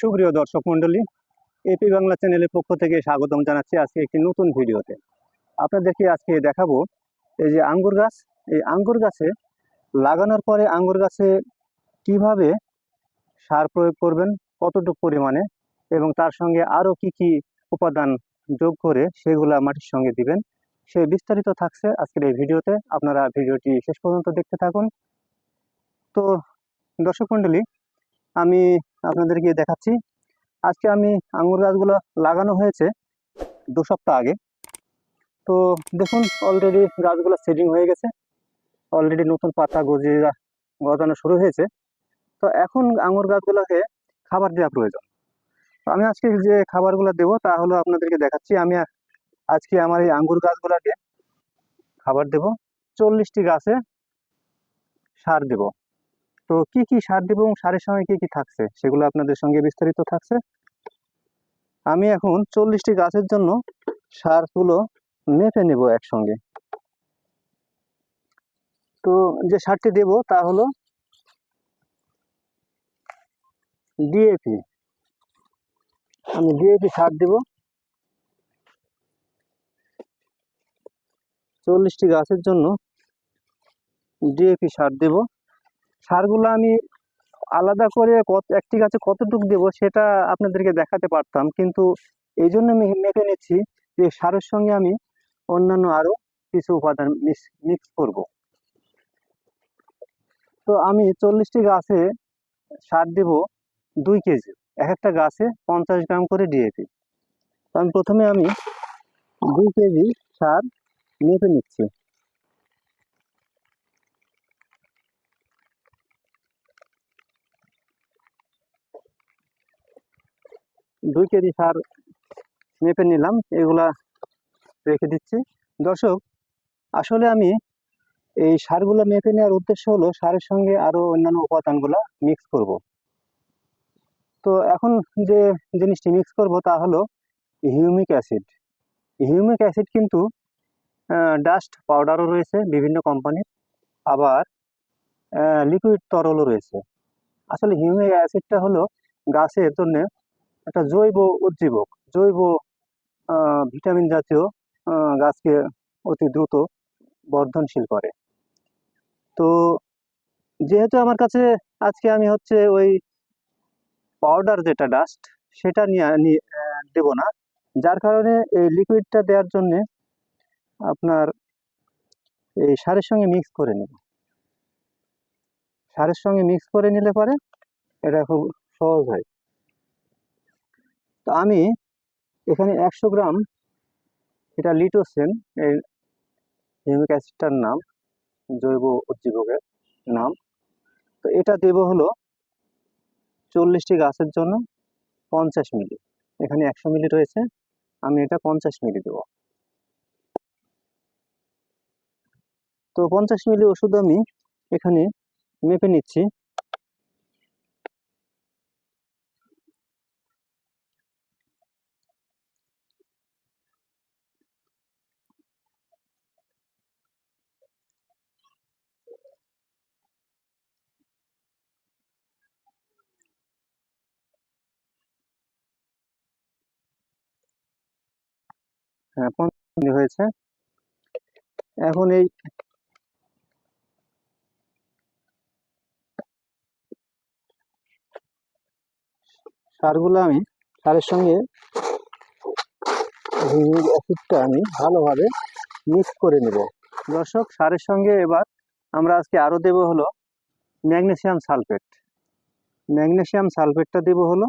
সুপ্রিয় দর্শক মণ্ডলী এপি বাংলা চ্যানেলের পক্ষ থেকে স্বাগতম জানাচ্ছি আজকে একটি নতুন ভিডিওতে। আপনাদেরকে আজকে দেখাবো এই যে আঙ্গুর গাছ। এই আঙ্গুর গাছে লাগানোর পরে আঙ্গুর গাছে কীভাবে সার প্রয়োগ করবেন, কতটুকু পরিমাণে এবং তার সঙ্গে আরও কি কি উপাদান যোগ করে সেগুলা মাটির সঙ্গে দিবেন, সে বিস্তারিত থাকছে আজকের এই ভিডিওতে। আপনারা ভিডিওটি শেষ পর্যন্ত দেখতে থাকুন। তো দর্শক মণ্ডলী আমি আপনাদেরকে দেখাচ্ছি। আজকে আমি আঙুর গাছগুলো লাগানো হয়েছে দু সপ্তাহ আগে। তো দেখুন অলরেডি গাছগুলো সেটিং হয়ে গেছে। অলরেডি নতুন পাতা গজিয়ে গজানো শুরু হয়েছে। তো এখন আঙুর গাছগুলোকে খাবার দেওয়া প্রয়োজন। আমি আজকে যে খাবারগুলো দেবো তা হলো আপনাদেরকে দেখাচ্ছি। আমি আজকে আমার এই আঙ্গুর গাছগুলোকে খাবার দেব। চল্লিশটি গাছে সার দেব। তো কি কি সার দেবো এবং সারের সঙ্গে কি কি থাকছে? সেগুলো আপনাদের সঙ্গে বিস্তারিত থাকছে। আমি এখন চল্লিশটি গাছের জন্য সারগুলো মেপে নেব একসঙ্গে। তো যে সারটি দেব তা হলো ডিএপি আমি ডিএপি সার দেব। চল্লিশটি গাছের জন্য ডিএপি সার দেব। সারগুলো আমি আলাদা করে কত, একটি গাছে কতটুকু দেব সেটা আপনাদেরকে দেখাতে পারতাম। কিন্তু এই জন্য আমি মেপে নিচ্ছি যে সারের সঙ্গে আমি অন্যান্য আরও কিছু উপাদান মিক্স করব। তো আমি চল্লিশটি গাছে সার দেব দুই কেজি। এক একটা গাছে পঞ্চাশ গ্রাম করে ডিএপি। তো আমি প্রথমে আমি দুই কেজি সার মেপে নিচ্ছি। দুই কেজি সার মেপে নিলাম, এগুলা রেখে দিচ্ছি। দর্শক, আসলে আমি এই সারগুলো মেপে নেওয়ার উদ্দেশ্য হলো সারের সঙ্গে আরও অন্যান্য উপাদানগুলো মিক্স করব। তো এখন যে জিনিসটি মিক্স করব তা হলো হিউমিক অ্যাসিড। হিউমিক অ্যাসিড কিন্তু ডাস্ট পাউডারও রয়েছে বিভিন্ন কোম্পানির, আবার লিকুইড তরলও রয়েছে। আসলে হিউমিক অ্যাসিডটা হলো গাছের জন্য একটা জৈব উজ্জীবক জৈব ভিটামিন জাতীয় গাছকে অতি দ্রুত বর্ধনশীল করে। তো যেহেতু আমার কাছে আজকে আমি হচ্ছে ওই পাউডার যেটা ডাস্ট সেটা নিয়ে দেবো না। যার কারণে এই লিকুইডটা দেওয়ার জন্য আপনার এই সারের সঙ্গে মিক্স করে নেব। সারের সঙ্গে মিক্স করে নিলে পরে এটা খুব সহজ হয়। তো আমি এখানে একশো গ্রাম এটা লিটোসেন, এই হিউমিক অ্যাসিডটার নাম, জৈব উজ্জীবকের নাম। তো এটা দেব হলো চল্লিশটি গাছের জন্য পঞ্চাশ মিলি। এখানে একশো মিলি রয়েছে, আমি এটা পঞ্চাশ মিলি দেব। তো পঞ্চাশ মিলি ওষুধ আমি এখানে মেপে নিচ্ছি। হ্যাঁ হয়েছে। এখন এই সারগুলো আমি সারের সঙ্গে অ্যাসিডটা আমি ভালোভাবে মিক্স করে নেব। দর্শক, সারের সঙ্গে এবার আমরা আজকে আরও দেব হলো ম্যাগনেসিয়াম সালফেট। ম্যাগনেসিয়াম সালফেটটা দেব হলো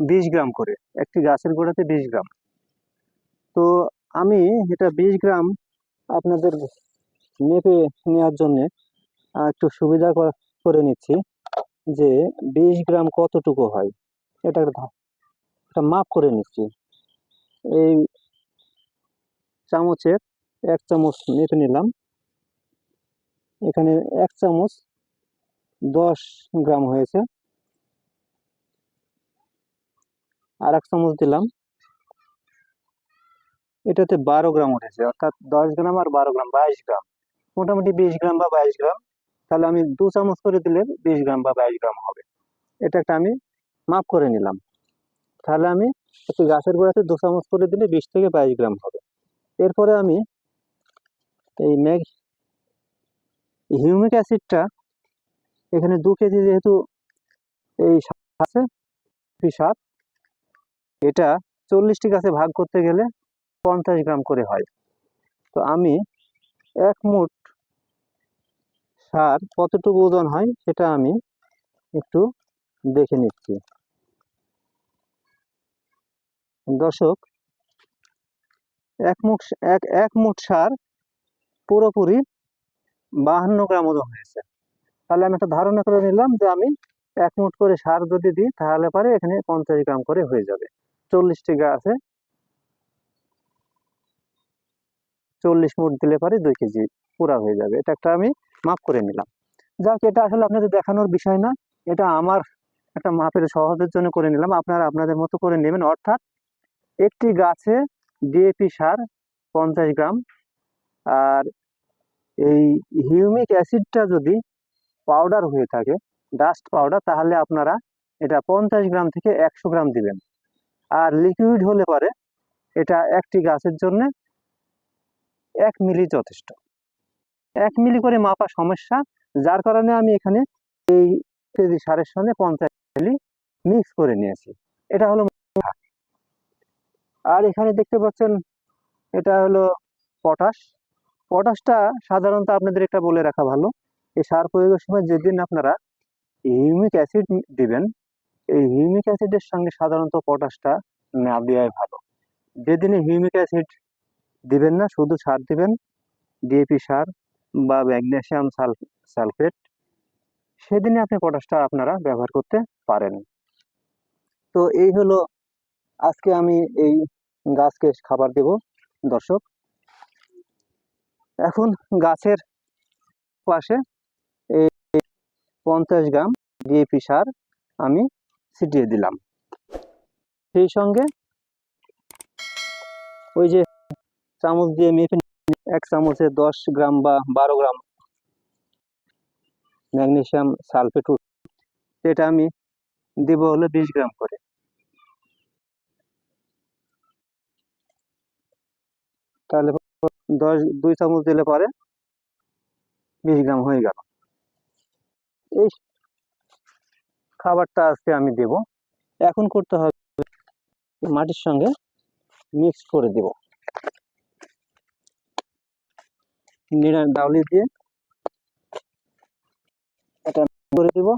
বিশ গ্রাম করে, একটি গাছের গোড়াতে বিশ গ্রাম। তো আমি এটা বিশ গ্রাম আপনাদের মেপে নেওয়ার জন্য একটু সুবিধা করে নিচ্ছি যে বিশ গ্রাম কতটুকু হয়। এটা একটা মাপ করে নিচ্ছি। এই চামচের এক চামচ মেপে নিলাম। এখানে এক চামচ দশ গ্রাম হয়েছে। আর এক চামচ দিলাম। এটাতে বারো গ্রাম উঠেছে, অর্থাৎ দশ গ্রাম আর বারো গ্রাম, বাইশ গ্রাম। মোটামুটি বিশ গ্রাম বা বাইশ গ্রাম, তাহলে আমি দু চামচ করে দিলে বিশ গ্রাম বা বাইশ গ্রাম হবে। এটা একটা আমি মাপ করে নিলাম। তাহলে আমি একটু গাছের গোড়াতে দু চামচ করে দিলে বিশ থেকে বাইশ গ্রাম হবে। এরপরে আমি এই ম্যাগ, হিউমিক অ্যাসিডটা এখানে দু কেজি যেহেতু এই আছে সার এটা চল্লিশটি গাছে ভাগ করতে গেলে পঞ্চাশ গ্রাম করে হয়। তো আমি এক মুঠ সার কতটুকু ওজন হয় সেটা আমি একটু দেখে নিচ্ছি। দর্শক, এক মুঠ এক এক মুঠ সার পুরোপুরি বাহান্ন গ্রাম ওজন হয়েছে। তাহলে আমি একটা ধারণা করে নিলাম যে আমি এক মুঠ করে সার যদি দিই তাহলে পরে এখানে পঞ্চাশ গ্রাম করে হয়ে যাবে। চল্লিশটি গাছে চল্লিশ মুঠ দিলে পরে দুই কেজি পুরা হয়ে যাবে। এটা একটা আমি মাপ করে নিলাম। যাক, এটা আসলে আপনাদের দেখানোর বিষয় না। এটা আমার একটা মাপের সহজের জন্য করে নিলাম। আপনারা আপনাদের মতো করে নেবেন। অর্থাৎ একটি গাছে ডিএপি সার পঞ্চাশ গ্রাম। আর এই হিউমিক অ্যাসিডটা যদি পাউডার হয়ে থাকে, ডাস্ট পাউডার, তাহলে আপনারা এটা পঞ্চাশ গ্রাম থেকে একশো গ্রাম দিবেন। লিকুইড হলে পরে এটা একটি গাছের জন্য এক মিলি যথেষ্ট। এক মিলি করে মাপা সমস্যা, যার কারণে আমি এখানে এই কেজি সারের সঙ্গে পঞ্চাশ মিলি মিক্স করে নিয়েছি। এটা হলো আর এখানে দেখতে পাচ্ছেন, এটা হলো পটাশ। পটাশটা সাধারণত আপনাদের এটা বলে রাখা ভালো, এই সার প্রয়োগের সময় যেদিন আপনারা হিউমিক অ্যাসিড দিবেন এই হিউমিক অ্যাসিডের সঙ্গে সাধারণত পটাশটা না দেওয়াই ভালো। যেদিনে হিউমিক অ্যাসিড দিবেন না, শুধু সার দিবেন ডিএপি সার বা ম্যাগনেসিয়াম সালফেট, সেদিনে আপনি পটাশটা আপনারা ব্যবহার করতে পারেন। তো এই হলো আজকে আমি এই গাছকে খাবার দেব, দর্শক। এখন গাছের পাশে এই পঞ্চাশ গ্রাম ডিএপি সার আমি ছিটিয়ে দিলাম। সেই সঙ্গে ওই যে চামচ দিয়ে মেপে এক চামচে দশ গ্রাম বা বারো গ্রাম ম্যাগনেশিয়াম সালফেট এটা আমি দিব হলো বিশ গ্রাম করে। তাহলে দশ, দুই চামচ দিলে পরে বিশ গ্রাম হয়ে গেল। এই খাবারটা আজকে আমি দেব। এখন করতে হবে মাটির সঙ্গে মিক্স করে দেব। নিরান ডাউলি দিয়ে এটা করে দেব।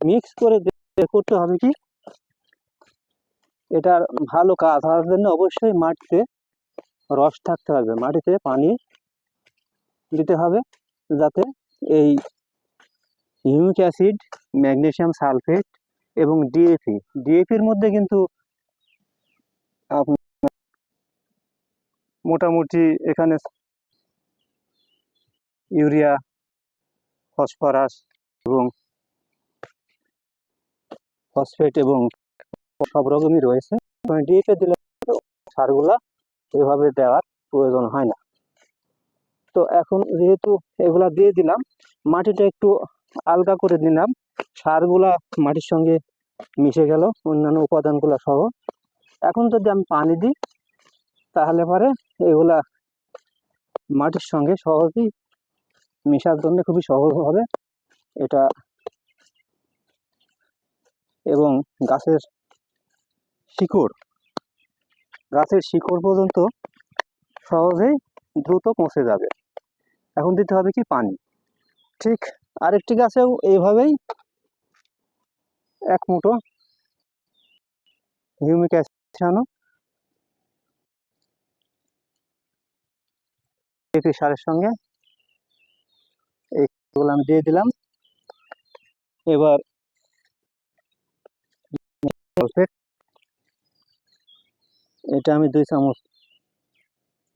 মিক্স করে করতে হবে কি? এটার ভালো কাজ। হওয়ার জন্য অবশ্যই মাটিতে রস থাকতে হবে। মাটিতে পানি দিতে হবে যাতে এই হিউমিক অ্যাসিড, ম্যাগনেশিয়াম সালফেট এবং ডিএপি ডিএপির মধ্যে কিন্তু আপনার মোটামুটি এখানে ইউরিয়া, ফসফরাস এবং ফসফেট এবং সব রকমই রয়েছে। ডিএপি দিলে সারগুলা এভাবে দেওয়ার প্রয়োজন হয় না। তো এখন যেহেতু এগুলা দিয়ে দিলাম, মাটিটা একটু আলগা করে দিলাম সারগুলা মাটির সঙ্গে মিশে গেল, অন্যান্য উপাদানগুলো সহ। এখন যদি আমি পানি দিই, তাহলে পরে এগুলা মাটির সঙ্গে সহজেই মেশার জন্য খুবই সহজ হবে। এটা এবং গাছের শিকড়। গাছের শিকড় পর্যন্ত সহজেই দ্রুত পৌঁছে যাবে। এখন দিতে হবে কি পানি? ঠিক আরেকটি গাছেও এইভাবেই এক মুঠো হিউমিক অ্যাসিড এপি সারের সঙ্গে এইগুলো আমি দিয়ে দিলাম। এবার এটা আমি দুই চামচ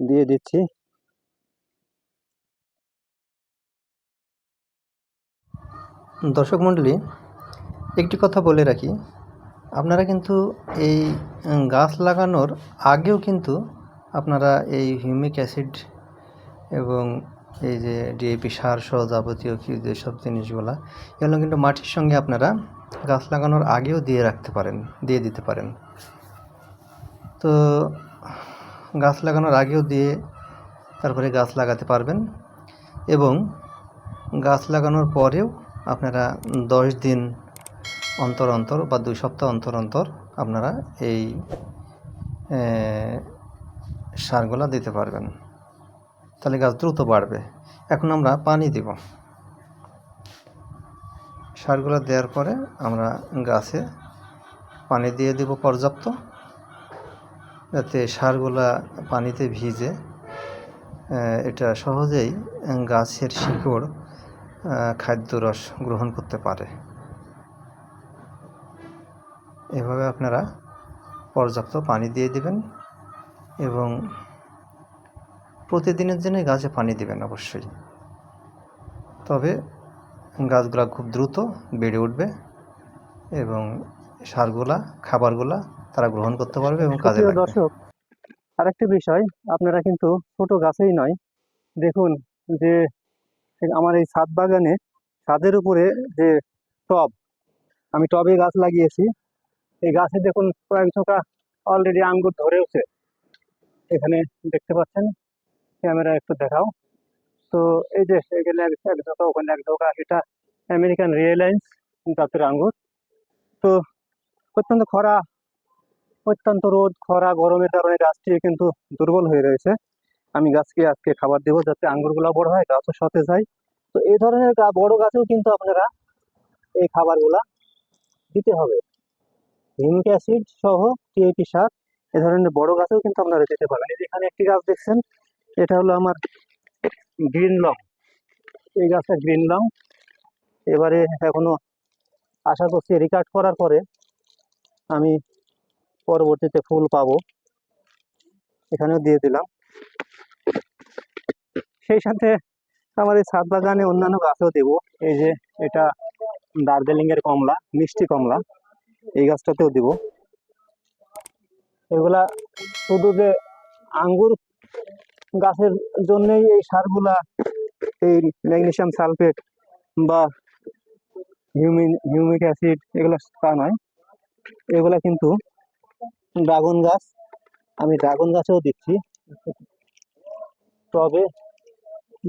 দিয়ে দিচ্ছি। দর্শক মণ্ডলী, একটি কথা বলে রাখি। আপনারা কিন্তু এই গাছ লাগানোর আগেও কিন্তু আপনারা এই হিউমিক অ্যাসিড এবং এই যে ডিএপি সার সহ যাবতীয় কি যেসব জিনিসগুলা, এগুলো কিন্তু মাটির সঙ্গে আপনারা গাছ লাগানোর আগেও দিয়ে রাখতে পারেন, দিয়ে দিতে পারেন। তো গাছ লাগানোর আগেও দিয়ে তারপরে গাছ লাগাতে পারবেন এবং গাছ লাগানোর পরেও আপনারা দশ দিন অন্তর অন্তর বা দুই সপ্তাহ অন্তর অন্তর আপনারা এই সারগুলা দিতে পারবেন। তাহলে গাছ দ্রুত বাড়বে। এখন আমরা পানি দেব। সারগুলো দেওয়ার পরে আমরা গাছে পানি দিয়ে দেব পর্যাপ্ত, যাতে সারগুলা পানিতে ভিজে এটা সহজেই গাছের শিকড় খাদ্যরস গ্রহণ করতে পারে। এভাবে আপনারা পর্যাপ্ত পানি দিয়ে দিবেন এবং প্রতিদিনের জন্য গাছে পানি দিবেন অবশ্যই। তবে গাছগুলা খুব দ্রুত বেড়ে উঠবে এবং সারগুলা খাবারগুলা তারা গ্রহণ করতে পারবে এবং কাজে লাগবে। দর্শক আরেকটি বিষয় আপনারা কিন্তু ছোট গাছেই নয়। দেখুন যে আমার এই ছাদ বাগানে ছাদের উপরে যে টব আমি টবে গাছ লাগিয়েছি। এই গাছে দেখুন কয়েক ঝোঁকা অলরেডি আঙ্গুর ধরেওছে। এখানে দেখতে পাচ্ছেন ক্যামেরা একটু দেখাও। তো এই যে এখানে এক ঝোঁকা ওখানে এক ঝোঁকা এটা আমেরিকান রিয়েলাইন্স জাতের আঙ্গুর। তো অত্যন্ত খরা, অত্যন্ত রোদ, খরা, গরমের কারণে গাছটি কিন্তু দুর্বল হয়ে রয়েছে। আমি গাছকে আজকে খাবার দেবো যাতে আঙ্গুরগুলো বড় হয়, গাছও সতেজ হয়। তো এই ধরনের বড় গাছেও কিন্তু আপনারা এই খাবারগুলা দিতে হবে। হিমিক অ্যাসিড সহ টিএপি সার, এ ধরনের বড় গাছেও কিন্তু আপনারা দিতে পারবেন। এখানে একটি গাছ দেখছেন, এটা হলো আমার গ্রিন লং। এই গাছটা গ্রিন লং। এবারে এখনও আশা করছি রিকার্ড করার পরে আমি পরবর্তীতে ফুল পাবো। এখানেও দিয়ে দিলাম। সেই সাথে আমার এই ছাদ বাগানে অন্যান্য গাছও দেব। এই যে এটা দার্জিলিং এর কমলা, মিষ্টি কমলা, এই গাছটাতেও দিব। এগুলা শুধু যে আঙ্গুর গাছের জন্যই এই সারগুলা, এই ম্যাগনেসিয়াম সালফেট বা হিউমিন হিউমিক অ্যাসিড এগুলো তা নয়। এগুলা কিন্তু ড্রাগন গাছ, আমি ড্রাগন গাছেও দিচ্ছি। তবে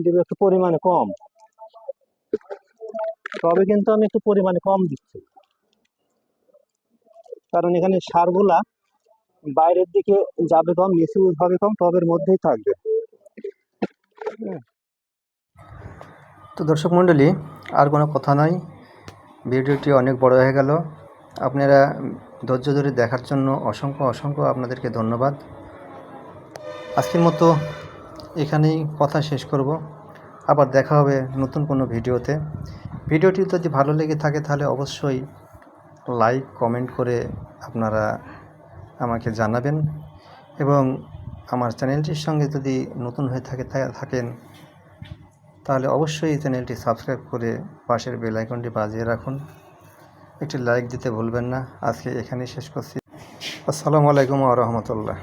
দিব একটু পরিমাণে কম। তবে কিন্তু আমি একটু পরিমাণে কম দিচ্ছি। কারণ এখানে সারগুলা বাইরের দিকে যাবে কম মিসইউজ হবে কম, টবের মধ্যেই থাকবে। তো দর্শক মণ্ডলী, আর কোনো কথা নয় ভিডিওটি অনেক বড় হয়ে গেল। আপনারা ধৈর্য ধরে দেখার জন্য অসংখ্য অসংখ্য আপনাদেরকে ধন্যবাদ। আজকের মতো এখানেই কথা শেষ করব। আবার দেখা হবে নতুন কোনো ভিডিওতে। ভিডিওটি যদি ভালো লেগে থাকে তাহলে অবশ্যই লাইক, কমেন্ট করে আপনারা আমাকে জানাবেন এবং আমার চ্যানেলটির সঙ্গে যদি নতুন হয়ে থাকে থাকেন, তাহলে অবশ্যই এই চ্যানেলটি সাবস্ক্রাইব করে পাশের বেল আইকনটি বাজিয়ে রাখুন। একটি লাইক দিতে ভুলবেন না। আজকে এখানেই শেষ করছি। আসসালামু আলাইকুম আ রহমতুল্লাহ।